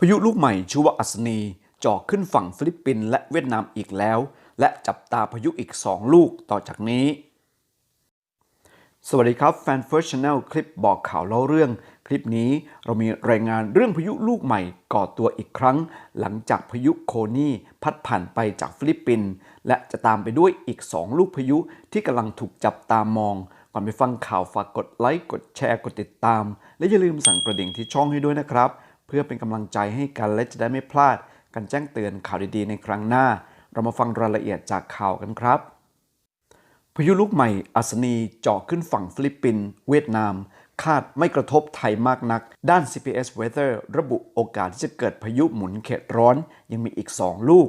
พายุลูกใหม่ชื่อว่าอัศนีจ่อขึ้นฝั่งฟิลิปปินส์และเวียดนามอีกแล้ว และจับตาพายุอีก 2 ลูกต่อจากนี้ สวัสดีครับแฟน First Channel คลิปบอกข่าวเล่าเรื่อง คลิปนี้เรามีรายงานเรื่องพายุลูกใหม่ก่อตัวอีกครั้ง หลังจากพายุโคนีพัดผ่านไปจากฟิลิปปินส์และจะตามไปด้วยอีก 2 ลูกพายุที่กำลังถูกจับตามองก่อนไปฟังข่าวฝากกดไลค์กดแชร์กดติดตาม และอย่าลืมสั่นกระดิ่งที่ช่องให้ด้วยนะครับ เพื่อเป็นกำลังใจให้กันและจะได้ไม่พลาดการแจ้งเตือนข่าวดีๆ ในครั้งหน้า เรามาฟังรายละเอียดจากข่าวกันครับพายุลูกใหม่อัศนีเจาะขึ้นฝั่งฟิลิปปินส์เวียดนาม คาดไม่กระทบไทยมากนัก ด้าน CPS Weather ระบุโอกาสที่จะเกิดพายุหมุนเขตร้อนยังมีอีก 2 ลูก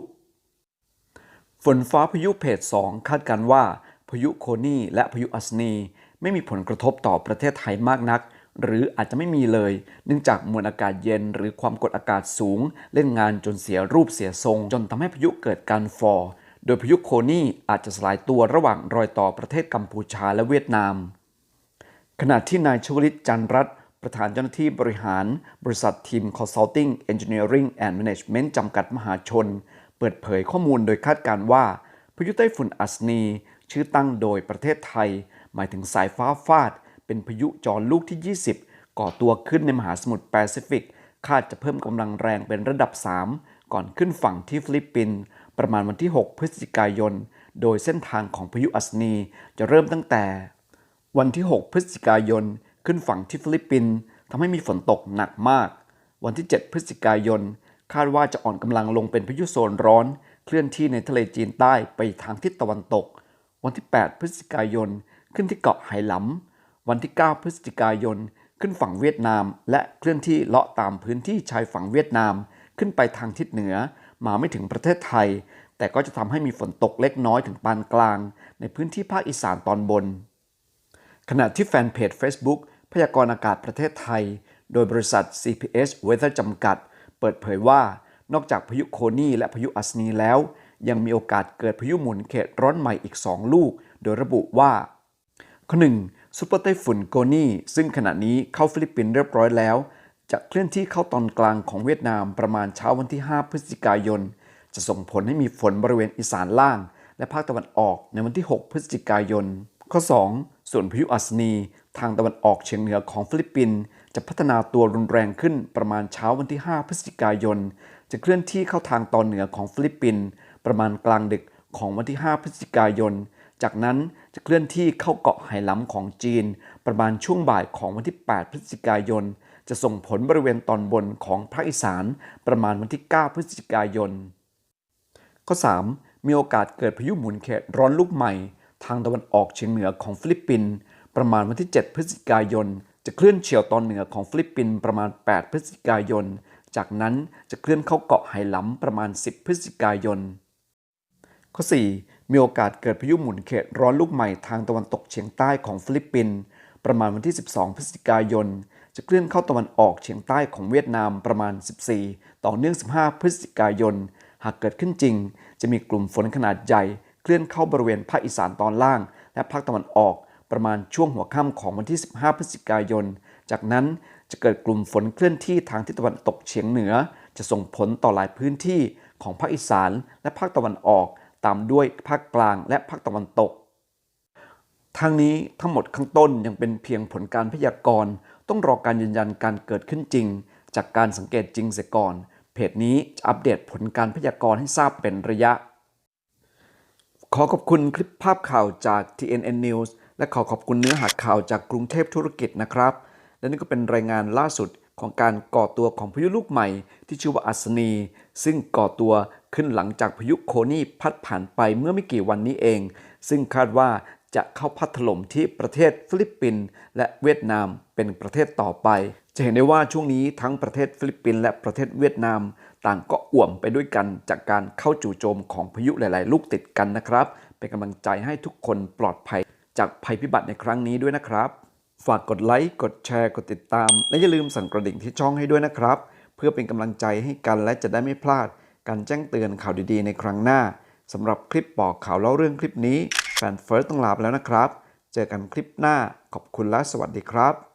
ฝนฟ้าพายุเพจ 2 คาดการว่า พายุโคนี่และพายุอัศนี ไม่มีผลกระทบต่อประเทศไทยมากนัก หรืออาจจะไม่มีเลย เนื่องจากมวลอากาศเย็นหรือความกดอากาศสูง เล่นงานจนเสียรูปเสียทรง จนทำให้พายุเกิดการฟอร์โดยพายุโคนี่อาจจะสลายตัวระหว่างรอยต่อประเทศกัมพูชาและเวียดนาม ขณะที่นายชวลิตจันรัตประธานเจ้าหน้าที่บริหารบริษัททีม Consulting Engineering and Management จำกัดมหาชน เปิดเผยข้อมูลโดยคาดการณ์ว่าพายุไต้ฝุ่นอัศนี ชื่อตั้งโดยประเทศไทย หมายถึงสายฟ้าฟาด เป็นพายุจอรลูกที่ 20 ก่อตัวขึ้นในมหาสมุทรแปซิฟิก คาดจะเพิ่มกำลังแรงเป็นระดับ 3 ก่อนขึ้นฝั่งที่ฟิลิปปินส์ประมาณวันที่ 6 พฤศจิกายน โดยเส้นทางของพายุอัศนีจะเริ่มตั้งแต่ วันที่ 6 พฤศจิกายน ขึ้นฝั่งที่ฟิลิปปินส์ทำให้มีฝนตกหนักมาก วันที่ 7 พฤศจิกายน คาดว่าจะอ่อนกำลังลงเป็นพายุโซนร้อน เคลื่อนที่ในทะเลจีนใต้ไปทางทิศตะวันตก วันที่ 8 พฤศจิกายน ขึ้นที่เกาะไหหลำ วันที่ 9 พฤศจิกายน ขึ้นฝั่งเวียดนาม และเคลื่อนที่เลาะตามพื้นที่ชายฝั่งเวียดนาม ขึ้นไปทางทิศเหนือ มาไม่ถึงประเทศไทย แต่ก็จะทำให้มีฝนตกเล็กน้อยถึงปานกลาง ในพื้นที่ภาคอีสานตอนบน ขณะที่แฟนเพจ Facebook พยากรณ์อากาศประเทศไทย โดยบริษัท CPS Weather จำกัด เปิดเผยว่านอกจากพายุโคนี่และพายุอัศนีแล้ว ยังมีโอกาสเกิดพายุหมุนเขตร้อนใหม่อีก 2 ลูก โดยระบุว่าข้อหนึ่ง ซูเปอร์ไต้ฝุ่นโกนี่ซึ่งขณะนี้เข้าฟิลิปปินส์เรียบร้อยแล้ว จะเคลื่อนที่เข้าตอนกลางของเวียดนามประมาณเช้าวันที่ 5 พฤศจิกายน จะส่งผลให้มีฝนบริเวณอีสานล่าง และภาคตะวันออกในวันที่ 6 พฤศจิกายน ข้อ 2 ส่วนพายุอัศนี ทางตะวันออกเฉียงเหนือของฟิลิปปินส์จะพัฒนาตัวรุนแรงขึ้นประมาณเช้าวันที่ 5 พฤศจิกายน จะเคลื่อนที่เข้าทางตอนเหนือของฟิลิปปินส์ประมาณกลางดึกของวันที่ 5 พฤศจิกายน จากนั้น จะเคลื่อนที่เข้าเกาะไหหลำของจีน ประมาณช่วงบ่ายของวันที่ 8 พฤศจิกายน จะส่งผลบริเวณตอนบนของภาคอีสานประมาณวันที่ 9 พฤศจิกายน ข้อ 3 มีโอกาสเกิดพายุหมุนเขตร้อนลูกใหม่ ทางตะวันออกเฉียงเหนือของฟิลิปปินส์ประมาณวันที่ 7 พฤศจิกายน จะเคลื่อนเฉียวตอนเหนือของฟิลิปปินส์ประมาณ 8 พฤศจิกายน จากนั้นจะเคลื่อนเข้าเกาะไหหลำประมาณ 10 พฤศจิกายน ข้อ 4 มีโอกาสเกิดพายุหมุนเขตร้อนลูกใหม่ทางตะวันตกเฉียงใต้ของฟิลิปปินส์ประมาณวันที่ 12 พฤศจิกายน จะเคลื่อนเข้าตะวันออกเฉียงใต้ของเวียดนามประมาณ 14 ต่อเนื่อง 15 พฤศจิกายน หากเกิดขึ้นจริง จะมีกลุ่มฝนขนาดใหญ่ เคลื่อนเข้าบริเวณภาคอีสานตอนล่าง และภาคตะวันออก ประมาณช่วงหัวค่ำของวันที่ 15 พฤศจิกายน จากนั้นจะเกิดกลุ่มฝนเคลื่อนที่ทางทิศตะวันตกเฉียงเหนือ จะส่งผลต่อหลายพื้นที่ของภาคอีสานและภาคตะวันออก ตามด้วยภาคกลางและภาคตะวันตกทางนี้ทั้งหมดข้างต้นยังเป็นเพียงผลการพยากรณ์ ต้องรอการยืนยันการเกิดขึ้นจริง จากการสังเกตจริงเสียก่อน เพจนี้จะอัปเดตผลการพยากรณ์ให้ทราบเป็นระยะ ขอขอบคุณคลิปภาพข่าวจาก TNN News และขอขอบคุณเนื้อหาข่าวจากกรุงเทพธุรกิจนะครับ และนี่ก็เป็นรายงานล่าสุด ของการก่อตัวของพายุลูกใหม่ ที่ชื่อว่าอัศนี ซึ่งก่อตัวขึ้นหลังจากพายุโคนีพัดผ่านไปเมื่อไม่กี่วันนี้เอง ซึ่งคาดว่าจะเข้าพัดถล่มที่ประเทศฟิลิปปินส์และเวียดนามเป็นประเทศต่อไป จะเห็นได้ว่าช่วงนี้ทั้งประเทศฟิลิปปินส์และประเทศเวียดนาม ต่างก็อ่วมไปด้วยกันจากการเข้าจู่โจมของพายุหลาย ๆ ลูกติดกันนะครับ เป็นกำลังใจให้ทุกคนปลอดภัยจากภัยพิบัติในครั้งนี้ด้วยนะครับ ฝากกดไลค์กดแชร์กดติดตาม และอย่าลืมสั่นกระดิ่งที่ช่องให้ด้วยนะครับ เพื่อเป็นกำลังใจให้กันและจะได้ไม่พลาด การแจ้งเตือนข่าวดีๆ ในครั้งหน้าสำหรับคลิปปอกข่าวเล่าเรื่องคลิปนี้แฟนเฟิร์สต้องลาไปแล้วนะครับ เจอกันคลิปหน้าขอบคุณและสวัสดีครับ